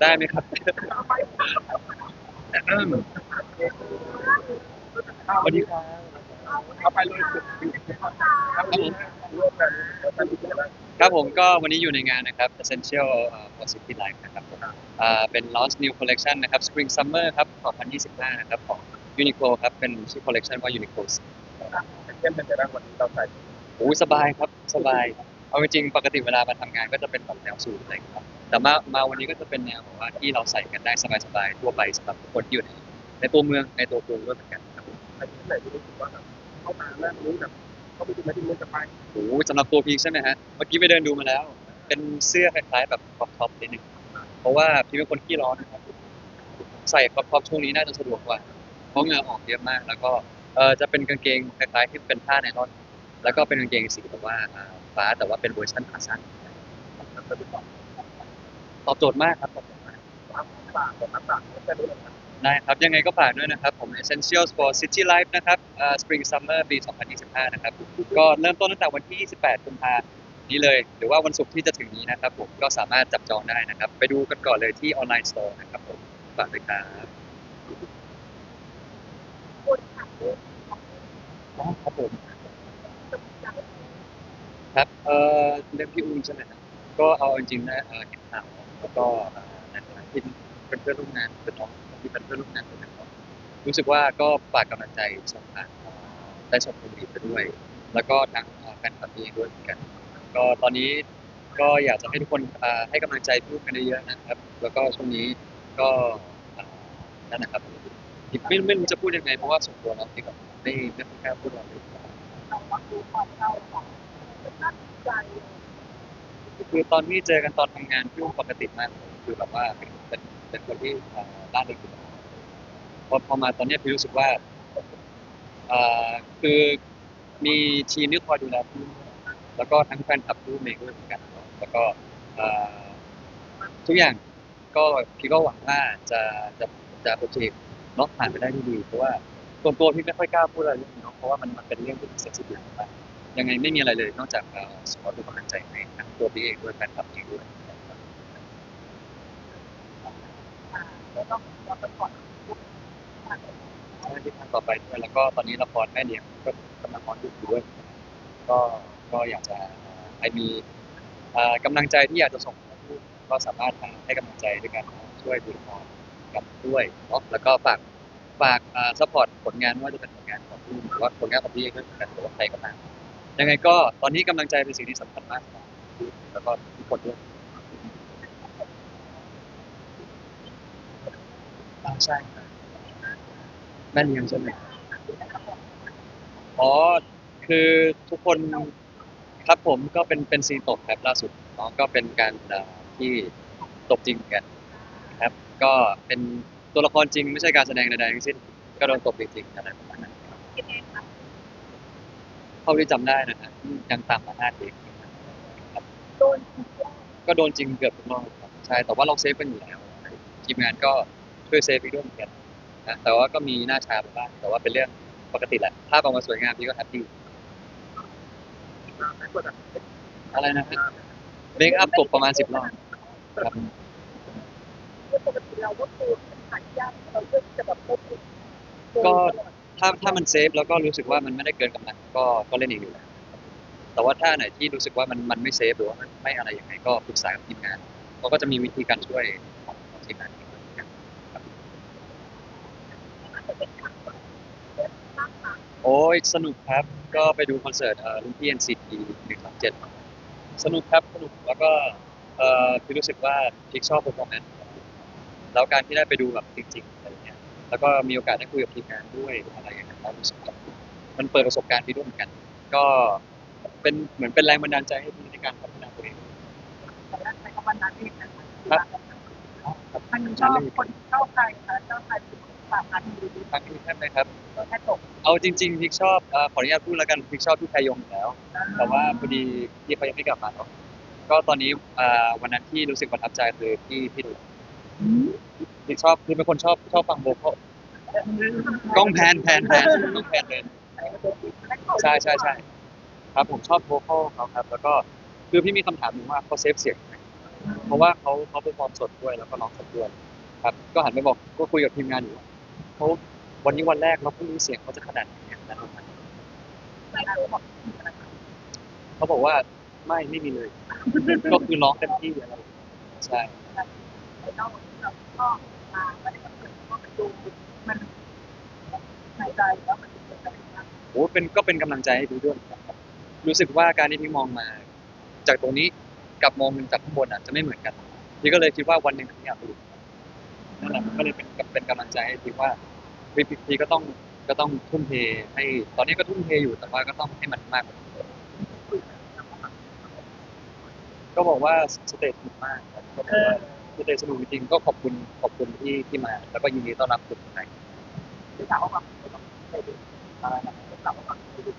ได้ไหมครับอืมสวัสดีครับเอาไปเลยครับผมร่วมกันแล้วกันครับผมก็วันนี้อยู่ในงานนะครับ Essential เอ่อ for City Life นะครับผมอ่าเป็น launch new collection นะครับ Spring Summer ครับ2025นะครับของ Uniqlo ครับ เป็นชื่อ collection ว่า Uniqlo เข้มเป็นแต่ละวันนี้เราใส่โอ้ยสบายครับ สบาย เอาจริงๆปกติเวลามาทำงานก็จะเป็นแบบแนวสูทอะไรอย่างเงี้ยครับแต่มามาวันนี้ก็จะเป็นแนวแบบว่าที่เราใส่กันได้สบายๆทั่วไปสำหรับทุกคนที่อยู่ในในตัวเมืองในตัวกรุงด้วยเหมือนกันครับผมใส่ที่ไหนที่รู้สึกว่าแบบเข้ามาแล้วรู้แบบเขาไม่ถึงไม่ถึงไม่จะไปโอ้ยสำหรับตัวพีคใช่ไหมฮะเมื่อกี้ไปเดินดูมาแล้ว เป็นเสื้อคล้ายๆแบบครอปท็อปนิดนึงเพราะว่าพี่เป็นคนขี้ร้อนนะครับใส่ครอปท็อปช่วงนี้น่าจะสะดวกกว่าเพราะเหงื่อออกเยอะมาก แล้วก็เออจะเป็นกางเกงคล้ายๆที่เป็นผ้าไนลอน แล้วก็เป็นกางเกงสีแบบว่าอ่า ฟ้าแต่ว่าเป็นเวอร์ชันขาสั้นตอบโจทย์มากครับตอบโจทย์มากปากกับน้ำปากจะรู้นะครับได้ครับ ยังไงก็ฝากด้วยนะครับ ผม Essentials for City Life นะครับ Spring Summer ปี 2025 นะครับ ก็เริ่มต้นตั้งแต่วันที่ 28 กุมภาพันธ์นี้เลย หรือว่าวันศุกร์ที่จะถึงนี้นะครับผมก็สามารถจับจองได้นะครับ ไปดูกันก่อนเลยที่ออนไลน์สโตร์นะครับผมฝากด้วยครับอ๋อครับผม ครับเอ่อเรื่องพี่อุ้มใช่ไหมครับก็เอาจริงๆนะเอ่อเห็นข่าวแล้วก็เอ่อในฐานะที่เป็นเพื่อนร่วมงานเป็นน้องที่เป็นเพื่อนร่วมงานคนหนึ่งรู้สึกว่าก็ฝากกำลังใจส่งผ่านเอ่อได้ส่งคนดีไปด้วย แล้วก็ทั้งเอ่อแฟนคลับเองด้วยเหมือนกัน ก็ตอนนี้ก็อยากจะให้ทุกคนเอ่อให้กำลังใจพี่อุ้มกันเยอะๆนะครับ แล้วก็ช่วงนี้ก็เอ่อนั่นนะครับไม่ไม่รู้จะพูดยังไงเพราะว่าส่วนตัวเราที่แบบไม่ไม่ค่อยกล้าพูดอะไรเลยคือ คือตอนที่เจอกันตอนทำงานพี่อุ้มปกติมากคือแบบว่าเป็นเป็นเป็นคนที่เอ่อร่าเริงอยู่แล้วพอพอมาตอนเนี้ยพี่รู้สึกว่าเอ่อคือมีทีมที่คอยดูแลพี่แล้วก็ทั้งแฟนคลับพี่อุ้มเองด้วยเหมือนกันแล้วก็เอ่อทุกอย่างก็พี่ก็หวังว่าจะจะจะโอเคเนาะผ่านไปได้ด้วยดีเพราะว่าส่วนตัวพี่ไม่ค่อยกล้าพูดอะไรเรื่องนี้เนาะเพราะว่ามันมันเป็นเรื่องที่เซนซิทีฟมาก ยังไงไม่มีอะไรเลยนอกจากเอ่อสปอร์ตดูกำลังใจให้ทั้งตัวพี่เองด้วยแฟนคลับเองด้วยใช่ที่ทำต่อไปด้วยแล้วก็ตอนนี้ละครแม่เลี้ยงก็กำลังออนอยู่ด้วย ก็ก็อยากจะให้มีเอ่อกำลังใจที่อยากจะส่งให้ลูกก็สามารถให้กำลังใจด้วยกันช่วยดูละครกับด้วยเนาะแล้วก็ฝากฝากซัพพอร์ตผลงานไม่ว่าจะเป็นผลงานของพี่หรือว่าผลงานของพี่เองด้วยเหมือนกันหรือว่าใครก็ตาม ยังไงก็ตอนนี้กำลังใจเป็นสิ่งที่สำคัญมากครับแล้วก็ทุกคนด้วยอ่าใช่ครับแม่เลี้ยงใช่ไหมอ๋อคือทุกคนครับผมก็เป็นเป็นซีนตกครับล่าสุดเนาะก็เป็นการเอ่อที่ตกจริงกันครับ ก็เป็นตัวละครจริงไม่ใช่การแสดงใดๆทั้งสิ้นก็โดนตบจริงๆอะไรประมาณนั้นครับาที่จำได้นะฮะยังตามมาห้าเทคก็โดนจริงเกือบทุกรอบครับใช่แต่ว่าเราเซฟกันอยู่แล้วทีมงานก็ช่วยเซฟอีกด้วยเหมือนกันนะแต่ว่าก็มีหน้าชาไปบ้างแต่ว่าเป็นเรื่องปกติแหละภาพออกมาสวยงามพี่ก็แฮปปี้ไม่กดอะอะไรนะครับเมคอัพตกประมาณสิบรอบครับ ปกติเราก็คือขายยากเราเลือกจะแบบควบคุมก็ ถ้าถ้ามันเซฟแล้วก็รู้สึกว่ามันไม่ได้เกินกำลังก็ก็เล่นเองอยู่แล้วแต่ว่าถ้าไหนที่รู้สึกว่ามันมันไม่เซฟหรือว่ามันไม่อะไรยังไงก็ปรึกษากับทีมงานเขาก็จะมีวิธีการช่วยของของทีมงานเองครับโอ้ยสนุกครับก็ไปดูคอนเสิร์ตเอ่อรุ่นพี่ NCT หนึ่งสองเจ็ดสนุกครับสนุกแล้วก็เอ่อพี่รู้สึกว่าพีคชอบเปอร์ฟอร์แมนซ์แล้วการที่ได้ไปดูแบบจริงๆอะไร แล้วก็มีโอกาสได้คุยกับทีมงานด้วยอะไรอย่างเงี้ยแล้วรู้สึกว่ามันเปิดประสบการณ์พี่ด้วยเหมือนกัน ก็เป็นเหมือนเป็นแรงบันดาลใจให้พี่ในการพัฒนาตัวเองในกำมันนั้นเองนะคะมันชอบคนชอบใครคะชอบใครเป็นฝากนั้นดีทางนี้ใช่ไหมครับตัวแค่ตกเอาจริงๆพิกชอบเอ่อขออนุญาตพูดแล้วกันพิกชอบพี่พายงอยู่แล้ว แต่ว่าพอดีพี่เขายังไม่กลับมาเนาะก็ตอนนี้อ่าวันนั้นที่รู้สึกประทับใจคือพี่พี่ดู พี่ชอบคือเป็นคนชอบชอบฟังโวคอลกล้องแพนแพนแพนกล้องแพนเลยใช่ใช่ใช่ครับผมชอบโวคอลเขาครับ แล้วก็คือพี่มีคำถามหนึ่งว่าเขาเซฟเสียงยังไงเพราะว่าเขาเขาเป็นฟอร์มสดด้วยแล้วก็ร้องสดด้วยครับ ก็หันไปบอกก็คุยกับทีมงานอยู่ว่าเขาวันนี้วันแรกเราเพิ่งรู้เสียงเขาจะขนาดไหนนะรายการบอกเขาบอกว่าไม่ไม่มีเลย ก็คือร้องเต็มที่อะไรใช่ มาไม่ได้มาเกิดก็ไปดูมันในใจแล้วมันเป็นอะไรนะโอ้เป็นก็เป็นกำลังใจให้ดูด้วยครับรู้สึกว่าการที่พี่มองมา จากตรงนี้กับมองจากข้างบนอะจะไม่เหมือนกันพี่ก็เลยคิดว่าวันหนึ่งพี่อยากไปดูนั่นแหละมันก็เลยเป็นเป็นกำลังใจให้พี่ว่าพี่พี่ก็ต้องก็ต้องทุ่มเทให้ ตอนนี้ก็ทุ่มเทอยู่แต่ว่าก็ต้องให้มันมากกว่านี้ก็บอกว่าสเตจสนุกมากครับ ก็บอกว่าสเตจสนุกจริงๆก็ขอบคุณขอบคุณที่ที่มา แล้วก็ยินดีต้อนรับทุกท่านคือสาวแบบไปดูอะไรนะสาวแบบไปดู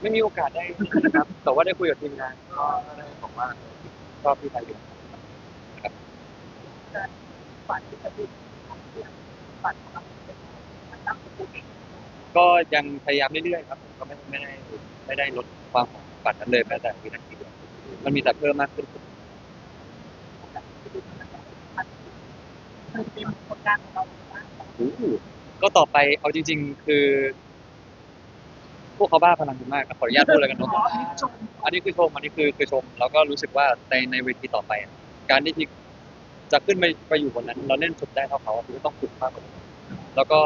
ไม่มีโอกาสได้ครับ แต่ว่าได้คุยกับทีมงานก็ได้บอกว่าชอบพี่ไทยอยู่ฝันที่จะดูฝันของมันตั้งก็ยังพยายามเรื่อยๆครับก็ไม่ไม่ได้ไม่ได้ลดความฝันนั้นเลยแม้แต่วินาทีเดียวมันมีแต่เพิ่มมากขึ้น มันเป็นผลงานของเราโอ้โหก็ต่อไปเอาจริง ๆ คือ พวกเขาบ้าพลังกันมากขออนุญาตพูดอะไรกันเนาะชมอันนี้คือชม อันนี้คือคือชม แล้วก็รู้สึกว่าในในเวทีต่อไปอะการที่พี่จะขึ้นไปไปอยู่บนนั้น เราเล่นสุดได้เท่าเขาพี่ก็ต้องฝึกมากกว่านี้แล้วก็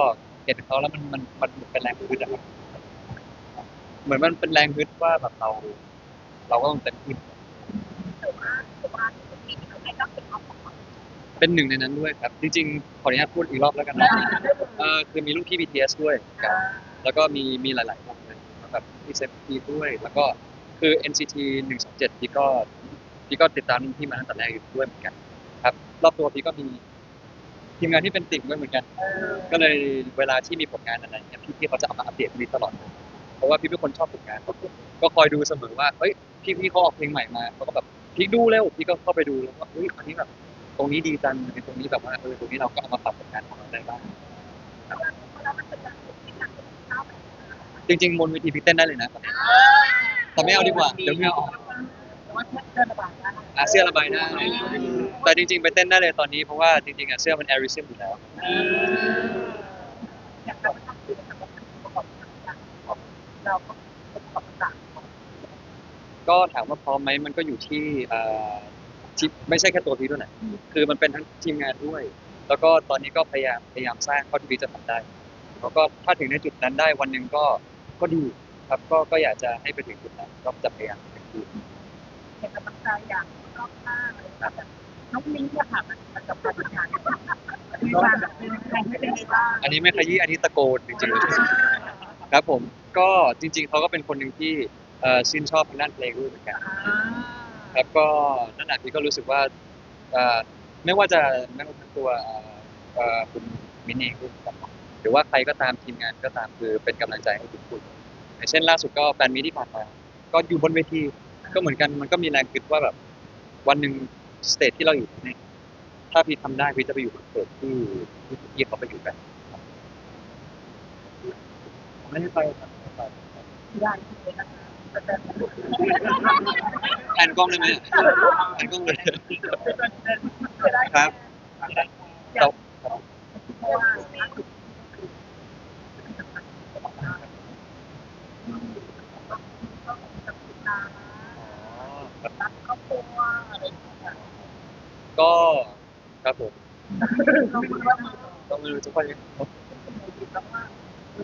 เห็นเขาแล้วมันมันมันเป็นแรงฮึดอะครับเหมือนมันเป็นแรงฮึดว่าแบบเรา เราก็ต้องเต็มที่แต่ว่าตัวที่เราได้รับเป็นเอาของ เป็นหนึ่งในนั้นด้วยครับ จริงๆ ขออนุญาตพูดอีกรอบแล้วกันนะเออคือมีลูกพี่ BTS ด้วยครับแล้วก็มีมีหลายๆวงเลยแบบมีเซฟทีด้วย แล้วก็คือ NCT 127พี่ก็พี่ก็ติดตามรุ่นพี่มาตั้งแต่แรกอยู่ด้วยเหมือนกัน ครับ รอบตัวพี่ก็มีทีมงานที่เป็นติ่งด้วยเหมือนกัน ก็เลยเวลาที่มีผลงานอะไรเนี่ยพี่พี่เขาจะเอามาอัปเดตพี่ตลอดเลยเพราะว่าพี่เป็นคนชอบผลงาน ก็คอยดูเสมอว่าเฮ้ยพี่พี่เขาออกเพลงใหม่มาเขาก็แบบพี่ดูเร็วพี่ก็เข้าไปดูแล้วก็เฮ้ยอันนี้แบบ ตรงนี้ดีจังในตรงนี้แบบว่าเออตรงนี้เราก็เอามาปรับผลงานของเราได้บ้างจริงๆบนเวทีพี่เต้นได้เลยนะแต่ไม่เอาดีกว่าเดี๋ยวเหงื่อออกแต่ว่าอาเสื้อระบายได้แต่จริง ๆ ไปเต้นได้เลยตอนนี้เพราะว่าจริงๆอะเสื้อมันแอริซึมอยู่แล้วก็ถามว่าพร้อมไหมมันก็อยู่ที่ ที่ไม่ใช่แค่ตัวพี่ด้วยนะคือมันเป็นทั้งทีมงานด้วย แล้วก็ตอนนี้ก็พยายามพยายามสร้างเท่าที่พี่จะทำได้ แล้วก็ถ้าถึงในจุดนั้นได้วันหนึ่งก็ก็ดีครับก็ก็อยากจะให้ไปถึงจุดนั้นก็จะพยายามเต็มที่ๆเห็นกำลังใจอย่างรอบข้างอะไรแบบน้องมิ้งเนี่ยค่ะมันกับการทำงานมีการแบบเป็นแรงไม่ได้บ้างอันนี้ไม่ขยี้อันนี้ตะโกนจริงๆครับผมก็จริง ๆเขาก็เป็นคนหนึ่งที่เอ่อชื่นชอบทางด้านเพลงด้วยเหมือนกัน ครับก็นั่นแหละพี่ก็รู้สึกว่าเอ่อไม่ว่าจะไม่ว่าทั้งตัวเอ่อคุณมินเองด้วยกันหรือว่าใครก็ตามทีมงานก็ตามคือเป็นกำลังใจให้ทุกคนอย่างเช่นล่าสุดก็แฟนมีที่ผ่านมาก็อยู่บนเวทีก็เหมือนกันมันก็มีแรงคิดว่าแบบ วันหนึ่งสเตจที่เราอยู่เนี่ยถ้าพี่ทำได้พี่จะไปอยู่บนสเตจที่ที่พี่เขาไปอยู่กันไม่ได้ไปครับไม่ได้ไปได้เลยนะคะ แต่นกล้องได้ไหมแอนกล้องเลยครับเราเพราะว่ารักครอบครัวอะไรอย่างเงี้ยก็ครับผมต้องไม่รู้จะว่ายังไงแล้วว่า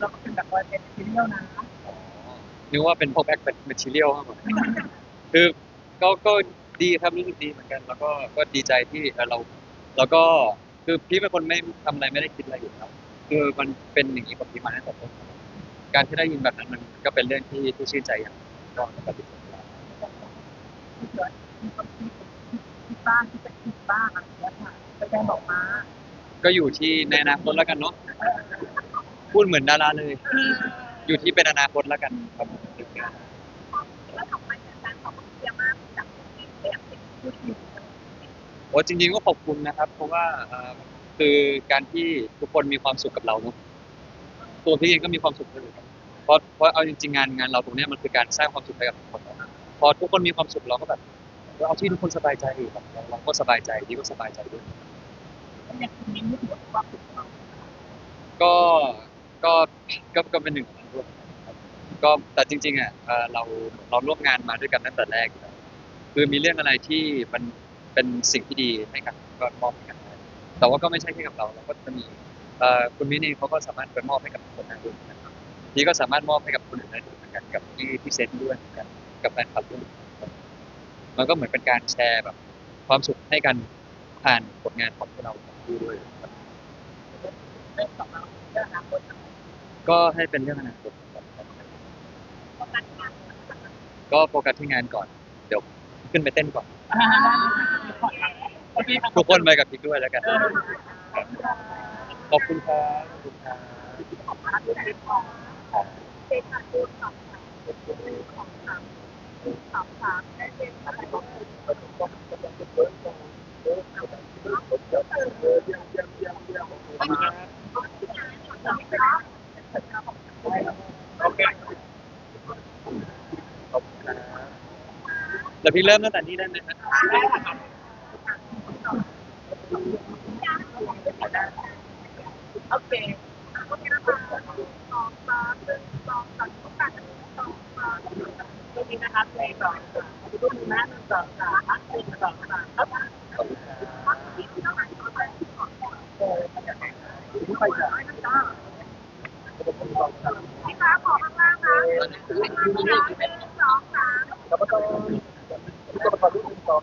เราก็เป็นแบบว่าเป็นซีเรียลนะ นึกว่าเป็นพวกแบ็คเป็นมทีเรียลมากกว่าคือก็ก็ดีครับรู้สึกดีเหมือนกัน แล้วก็ก็ดีใจที่เออเราเราก็คือพี่เป็นคนไม่ทำอะไรไม่ได้คิดอะไรอยู่แล้วคือมันเป็นอย่างนี้กับพี่มาตั้งแต่ต้นการที่ได้ยินแบบนั้นมันก็เป็นเรื่องที่ที่ชื่นใจอย่างก็ปฏิเสธไม่ได้ ที่เกิดมีคนที่ที่บ้านที่จะคิดบ้างอะไรอย่างเงี้ยค่ะไปแจ้งบอกมาก็อยู่ที่ในอนาคตแล้วกันเนาะพูดเหมือนดาราเลยอ ยู่ที่เป็นอนาคตแล้วกันครับแล้วทำไมการขอบคุณเยอะมากจากที่เสียงพูดอยู่โอ้จริงๆก็ขอบคุณนะครับ เพราะว่าเอ่อคือการที่ทุกคนมีความสุขกับเราเนอะตัวพี่เองก็มีความสุขด้วยเหมือนกันเพราะเพราะเอาจริงๆงานงานเราตรงเนี้ยมันคือการสร้างความสุขให้กับทุกคนพอทุกคนมีความสุขเราก็แบบเราเอาที่ทุกคนสบายใจแบบเราเราก็สบายใจที่ก็สบายใจด้วยอย่างคุณมิ้นรู้สึกว่าฝึ ก็ก็ก็เป็นหนึ่งของนั้นด้วยครับก็แต่จริงๆอะเอ่อเราเราร่วมงานมาด้วยกันตั้งแต่แรกอยู่แล้วคือมีเรื่องอะไรที่มันเป็นสิ่งที่ดีให้กันก็มอบให้กันได้แต่ว่าก็ไม่ใช่แค่กับเราเราก็จะมีเอ่อคุณมิ้นเองเขาก็สามารถไปมอบให้กับคนนั้นด้วยนะครับนี่ก็สามารถมอบให้กับคนอื่นได้ด้วยเหมือนกันกับที่ที่เซนด้วยเหมือนกันกับแฟนคลับด้วยมันก็เหมือนเป็นการแชร์แบบ ความสุขให้กันผ่านผลงานของพวกเราทั้งคู่ด้วยครับ เรื่องของเราเรื่องอนาคต ก็ให้เป็นเรื่องอนาคตครับประกันงานก็โฟกัสที่งานก่อน เดี๋ยวขึ้นไปเต้นก่อนโอเคทุกคนไปกับพิกด้วยแล้วกัน ขอบคุณครับขอบคุณครับของพาร์ทที่ของเป็นการดูของของสามสามสามได้เป็นอะไรของคุณ โอเค ขอบคุณครับ แล้วพี่เริ่มตั้งแต่นี้ได้ไหมครับโอเคโอเคนะคะสองสามหนึ่งสองสามสองสามสองสามตรงนี้นะคะเพลงสองสามรุ่นแม่หนึ่งสองสามอัพหนึ่งสองสามครับขอบคุณครับที่ค้าขอข้างล่างนะหนึ่งสองสาม no,